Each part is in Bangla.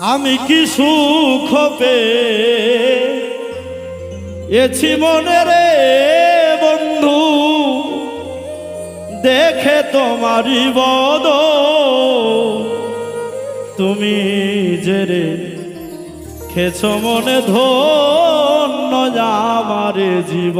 আমি কি সুখ পেয়েছি মনে রে বন্ধু, দেখে তোমারই বদ। তুমি যে রে খেছ মনে ধন্য আমার জীব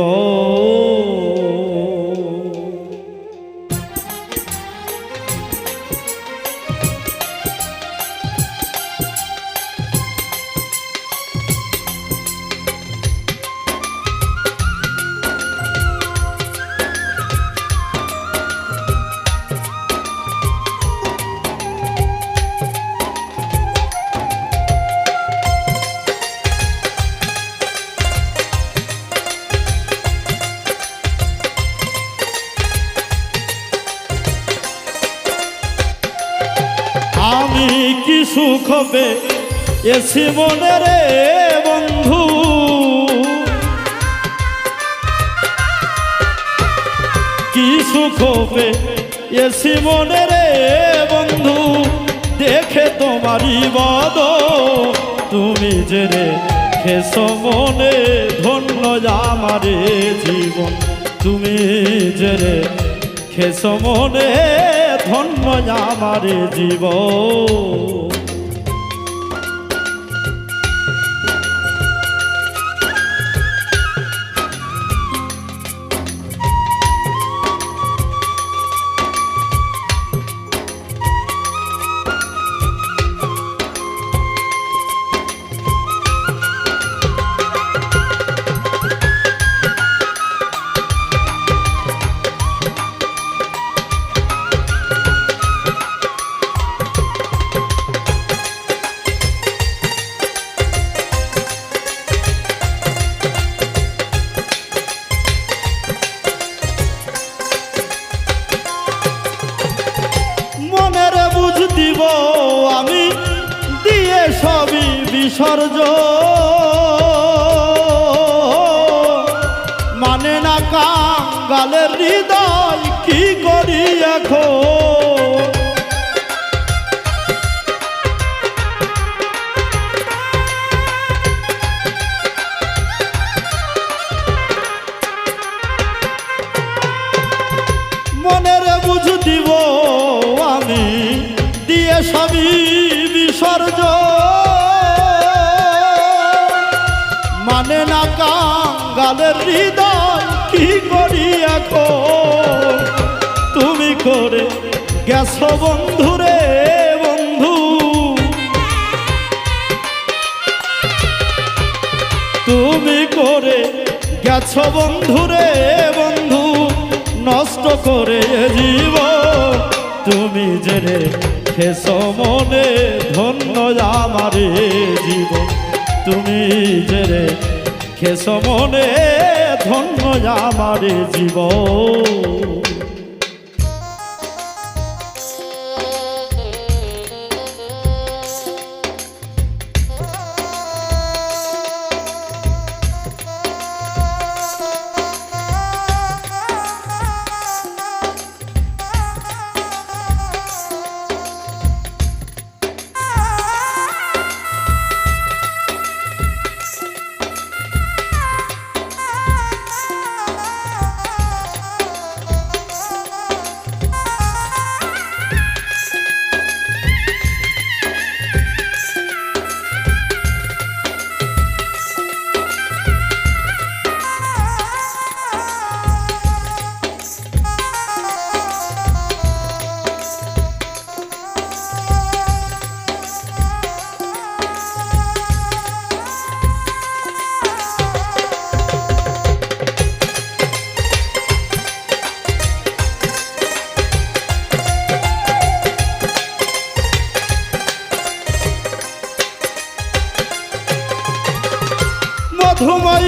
সুখ পেয়েছি মনে রে বন্ধু। কি সুখ পেয়েছি মনে রে বন্ধু। দেখে তোমারই বদ তুমি যে রে খেস মনে ধন্য আমারে জীবন। তুমি যে রে খেস মনে ধন্য আমারে জীবন। আমি দিয়ে সবই বিসর্জ সবই বিসর্জ মানে না কাঙ্গালের হৃদয়, কি করি এখন? তুমি করে গেছো বন্ধুরে বন্ধু। তুমি করে গেছো বন্ধুরে বন্ধু। নষ্ট করে জীব তুমি যে খেস মনে ধন্য আমারে জীবন। তুমি যে রে খেস মনে ধন্য আমারে জীব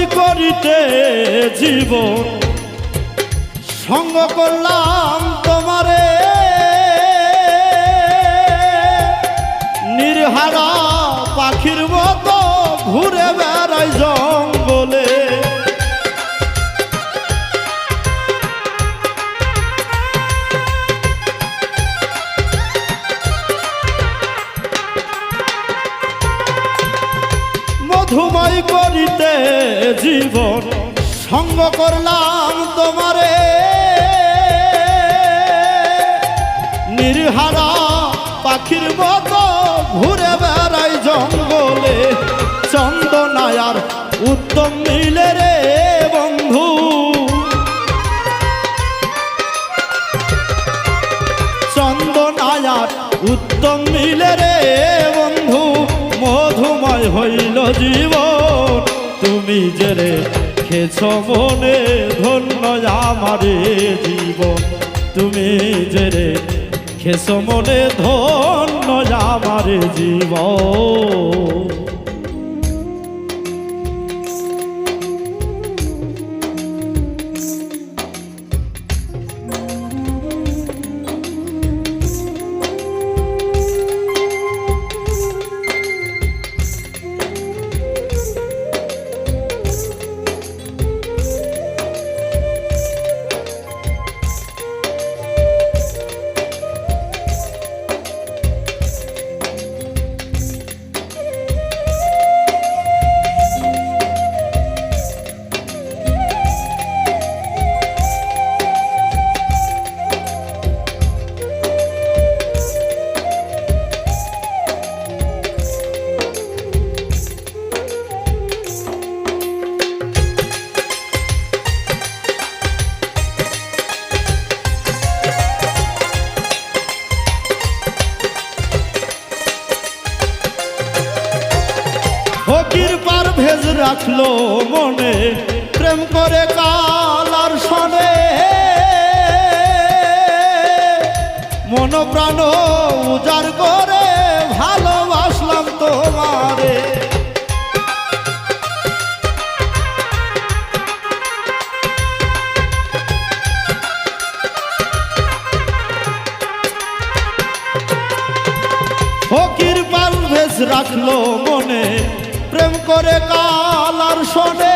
করিতে জীবন। সঙ্গ করলাম তোমারে। নির্হারা পাখির মতো ঘুরে বেড়াই করিতে জীবন সঙ্গ করলাম তোমারে। নির্হারা পাখির মতো ঘুরে বেড়াই জঙ্গলে। চন্দনায়ার উত্তম মিলে রে বন্ধু। চন্দনায়ার উত্তম মিলে রে বন্ধু। মধুময় হইল জীবন। তুমি জেরে খেছ মনে ধন্য আমারে জীবন। তুমি জেরে খেছ মনে ধন্য আমারে জীবন। করে কালার সনে মন প্রাণ উজার করে ভালোবাসলাম তোমারে। ফকির পাল ভেজ রাখল মনে, প্রেম করে কালার শোনে।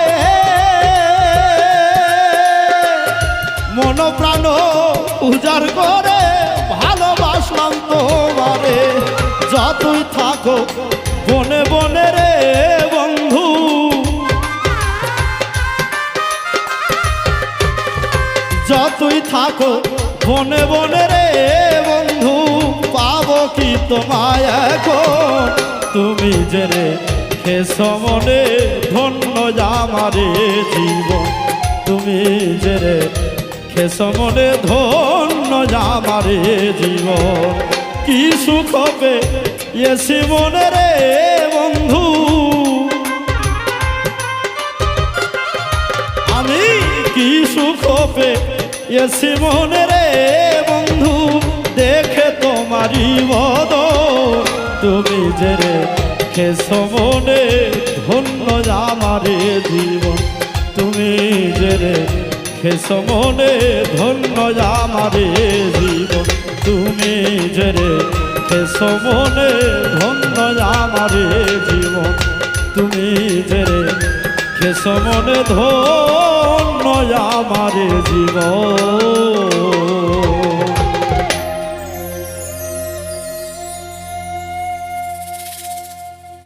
উজাড় করে ভালোবাসলাম তোমারে। যতই থাকো বনে বনে রে বন্ধু। যতই থাকো বনে বনে রে বন্ধু। পাবো কি তোমায় এখন? তুমি যে রে খেস মনে ধন্য আমারে জীবন। তুমি যে রে খেস মনে ধন্য আমারে জীবন। কি সুখ হবে এসি মনে রে বন্ধু। আমি কি সুখ পে এসি মনে রে বন্ধু? দেখে তোমারি বদ তুমি যে খেস মনে ধন্য আমারে জীবন। তুমি যে খেস মনে ধন্য আমারে জীবন। তুমি যে রে খেস মনে ধন্য আমারে জীবন। তুমি যে রে খেস মনে ধন্য আমারে জীবন।